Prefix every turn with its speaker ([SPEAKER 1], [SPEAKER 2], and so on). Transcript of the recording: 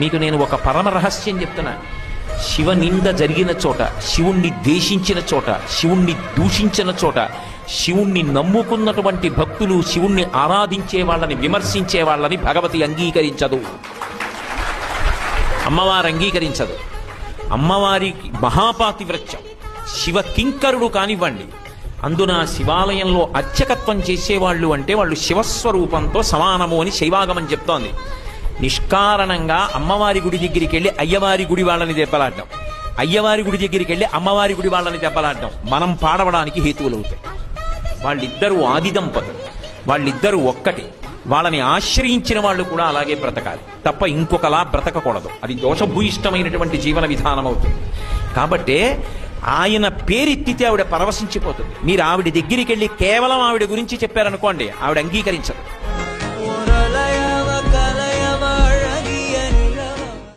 [SPEAKER 1] మీకు నేను ఒక పరమ రహస్యం చెప్తున్నా. శివ నింద జరిగిన చోట శివుణ్ణి ద్వేషించిన చోట శివుణ్ణి దూషించిన చోట శివుణ్ణి నమ్ముకున్నటువంటి భక్తులు శివుణ్ణి ఆరాధించే వాళ్ళని విమర్శించే వాళ్ళని భగవతి అంగీకరించదు. అమ్మవారు అంగీకరించదు. అమ్మవారికి మహాపాతివ్రత్యం శివ కింకరుడు కానివ్వండి అందున శివాలయంలో అర్చకత్వం చేసేవాళ్ళు అంటే వాళ్ళు శివస్వరూపంతో సమానము అని శైవాగమం చెప్తోంది. నిష్కారణంగా అమ్మవారి గుడి దగ్గరికి వెళ్ళి అయ్యవారి గుడి వాళ్ళని దెబ్బలాడడం. అయ్యవారి గుడి దగ్గరికి వెళ్ళి అమ్మవారి గుడి వాళ్ళని దెబ్బలాడడం మనం పాడవడానికి హేతువులు అవుతాయి వాళ్ళిద్దరూ ఆది దంపతులు. వాళ్ళిద్దరూ ఒక్కటి. వాళ్ళని ఆశ్రయించిన వాళ్ళు కూడా అలాగే బ్రతకాలి. తప్ప ఇంకొకలా బ్రతకకూడదు. అది దోషభూయిష్టమైనటువంటి జీవన విధానం అవుతుంది కాబట్టే ఆయన పేరెత్తితే ఆవిడ పరవశించిపోతుంది. మీరు ఆవిడ దగ్గరికి వెళ్ళి కేవలం ఆవిడ గురించి చెప్పారనుకోండి ఆవిడ అంగీకరించదు.